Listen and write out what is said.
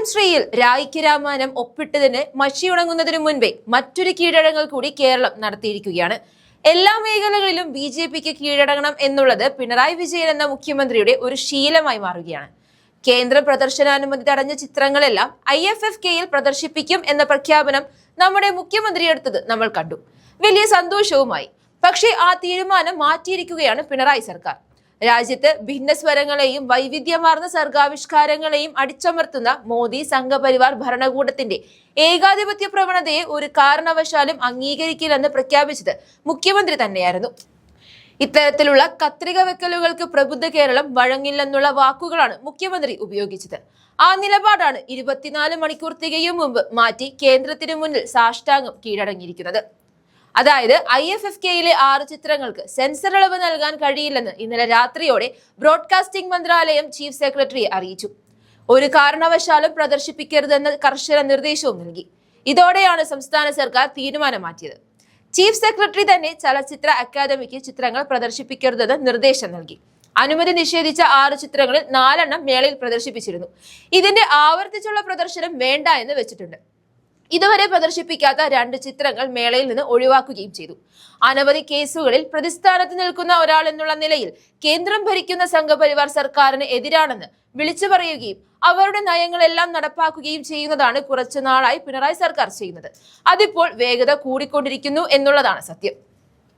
M ശ്രീയിൽ രായിക്ക് രാമാനം ഒപ്പിട്ടതിന് മഷിയുണങ്ങുന്നതിനു മുൻപേ മറ്റൊരു കീഴടങ്ങൽ കൂടി കേരളം നടത്തിയിരിക്കുകയാണ്. എല്ലാ മേഖലകളിലും ബി ജെ പിക്ക് കീഴടങ്ങണം എന്നുള്ളത് പിണറായി വിജയൻ എന്ന മുഖ്യമന്ത്രിയുടെ ഒരു ശീലമായി മാറുകയാണ്. കേന്ദ്ര പ്രദർശനാനുമതി തടഞ്ഞ ചിത്രങ്ങളെല്ലാം ഐ എഫ് എഫ് കെയിൽ പ്രദർശിപ്പിക്കും എന്ന പ്രഖ്യാപനം നമ്മുടെ മുഖ്യമന്ത്രി എടുത്തത് നമ്മൾ കണ്ടു. വലിയ സന്തോഷവുമായി. പക്ഷേ ആ തീരുമാനം മാറ്റിയിരിക്കുകയാണ് പിണറായി സർക്കാർ. രാജ്യത്ത് ഭിന്നസ്വരങ്ങളെയും വൈവിധ്യമാർന്ന സർഗാവിഷ്കാരങ്ങളെയും അടിച്ചമർത്തുന്ന മോദി സംഘപരിവാർ ഭരണകൂടത്തിന്റെ ഏകാധിപത്യ പ്രവണതയെ ഒരു കാരണവശാലും അംഗീകരിക്കില്ലെന്ന് പ്രഖ്യാപിച്ചത് മുഖ്യമന്ത്രി തന്നെയായിരുന്നു. ഇത്തരത്തിലുള്ള കത്രിക വെക്കലുകൾക്ക് പ്രബുദ്ധ കേരളം വഴങ്ങില്ലെന്നുള്ള വാക്കുകളാണ് മുഖ്യമന്ത്രി ഉപയോഗിച്ചത്. ആ നിലപാടാണ് ഇരുപത്തിനാല് മണിക്കൂർ തികയും മുമ്പ് മാറ്റി കേന്ദ്രത്തിനു മുന്നിൽ സാഷ്ടാംഗം കീഴടങ്ങിയിരിക്കുന്നത്. അതായത് ഐ എഫ് എഫ് കെയിലെ ആറ് ചിത്രങ്ങൾക്ക് സെൻസർ ഇളവ് നൽകാൻ കഴിയില്ലെന്ന് ഇന്നലെ രാത്രിയോടെ ബ്രോഡ്കാസ്റ്റിംഗ് മന്ത്രാലയം ചീഫ് സെക്രട്ടറി അറിയിച്ചു. ഒരു കാരണവശാലും പ്രദർശിപ്പിക്കരുതെന്ന കർശന നിർദ്ദേശവും നൽകി. ഇതോടെയാണ് സംസ്ഥാന സർക്കാർ തീരുമാനം മാറ്റിയത് ചീഫ് സെക്രട്ടറി തന്നെ ചലച്ചിത്ര അക്കാദമിക്ക് ചിത്രങ്ങൾ പ്രദർശിപ്പിക്കരുതെന്ന് നിർദ്ദേശം നൽകി. അനുമതി നിഷേധിച്ച ആറ് ചിത്രങ്ങളിൽ നാലെണ്ണം മേളയിൽ പ്രദർശിപ്പിച്ചിരുന്നു. ഇതിന്റെ ആവർത്തിച്ചുള്ള പ്രദർശനം വേണ്ട എന്ന് വെച്ചിട്ടുണ്ട്. ഇതുവരെ പ്രദർശിപ്പിക്കാത്ത രണ്ട് ചിത്രങ്ങൾ മേളയിൽ നിന്ന് ഒഴിവാക്കുകയും ചെയ്തു. അനവധി കേസുകളിൽ പ്രതിസ്ഥാനത്ത് നിൽക്കുന്ന ഒരാൾ എന്നുള്ള നിലയിൽ കേന്ദ്രം ഭരിക്കുന്ന സംഘപരിവാർ സർക്കാരിന് എതിരാണെന്ന് വിളിച്ചു പറയുകയും അവരുടെ നയങ്ങളെല്ലാം നടപ്പാക്കുകയും ചെയ്യുന്നതാണ് കുറച്ചു നാളായി പിണറായി സർക്കാർ ചെയ്യുന്നത്. അതിപ്പോൾ വേഗത കൂടിക്കൊണ്ടിരിക്കുന്നു എന്നുള്ളതാണ് സത്യം.